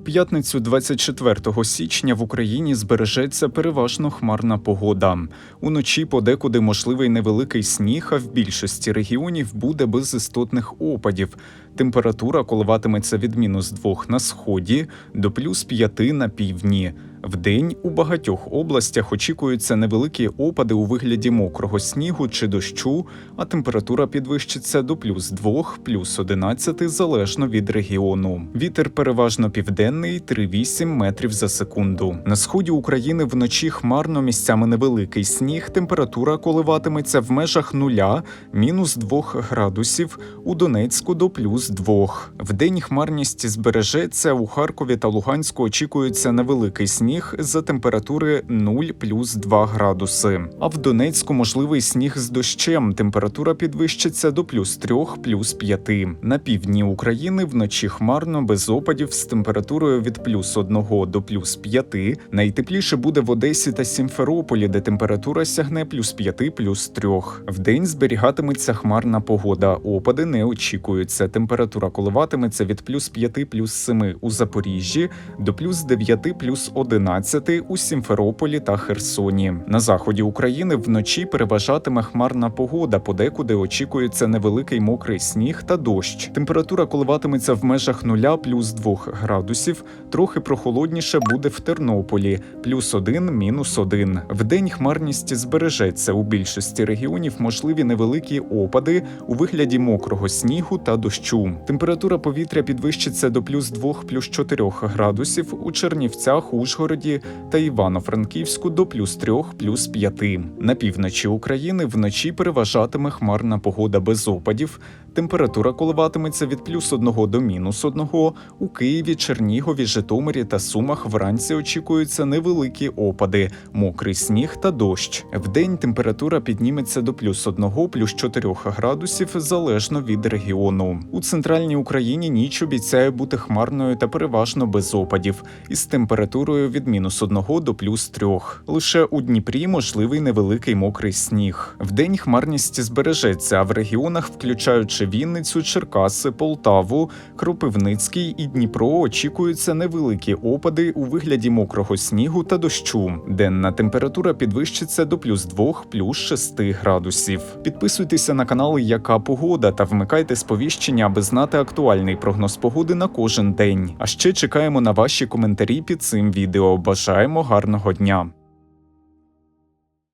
п'ятницю 24 січня в Україні збережеться переважно хмарна погода. Уночі подекуди можливий невеликий сніг, а в більшості регіонів буде без істотних опадів. Температура коливатиметься від мінус 2 на сході до плюс 5 на півдні. Вдень у багатьох областях очікуються невеликі опади у вигляді мокрого снігу чи дощу, а температура підвищиться до плюс 2, плюс 11 залежно від регіону. Вітер переважно південний 3,8 метрів за секунду. На сході України вночі хмарно місцями невеликий сніг. Температура коливатиметься в межах нуля, мінус 2 градусів, у Донецьку до плюс 2. Вдень хмарність збережеться. У Харкові та Луганську очікується невеликий сніг за температури 0 плюс 2 градуси. А в Донецьку можливий сніг з дощем. Температура підвищиться до плюс 3, плюс 5. На півдні України вночі хмарно без опадів з температурою від плюс 1 до плюс 5. Найтепліше буде в Одесі та Сімферополі, де температура сягне плюс 5, плюс 3. Вдень зберігатиметься хмарна погода. Опади не очікуються. Температура коливатиметься від плюс 5, плюс 7 у Запоріжжі до плюс 9, плюс 11 у Сімферополі та Херсоні. На заході України вночі переважатиме хмарна погода. Подекуди очікується невеликий мокрий сніг та дощ. Температура коливатиметься в межах 0 плюс 2 градусів. Трохи прохолодніше буде в Тернополі плюс 1, мінус 1. Вдень хмарність збережеться. У більшості регіонів можливі невеликі опади у вигляді мокрого снігу та дощу. Температура повітря підвищиться до плюс 2, плюс 4 градусів у Чернівцях, Ужгороді та Івано-Франківську до плюс 3, плюс 5. На півночі України вночі переважатиме хмарна погода без опадів. Температура коливатиметься від плюс 1 до мінус 1. У Києві, Чернігові, Житомирі та Сумах вранці очікуються невеликі опади, мокрий сніг та дощ. Вдень температура підніметься до плюс 1, плюс 4 градусів залежно від регіону. У центральній Україні ніч обіцяє бути хмарною та переважно без опадів, із температурою від мінус 1 до плюс 3. Лише у Дніпрі можливий невеликий мокрий сніг. Вдень хмарність збережеться, а в регіонах, включаючи Вінницю, Черкаси, Полтаву, Кропивницький і Дніпро, очікуються невеликі опади у вигляді мокрого снігу та дощу. Денна температура підвищиться до плюс 2, плюс 6 градусів. Підписуйтеся на канал Яка погода та вмикайте сповіщення, аби знати актуальний прогноз погоди на кожен день. А ще чекаємо на ваші коментарі під цим відео. Бажаємо гарного дня!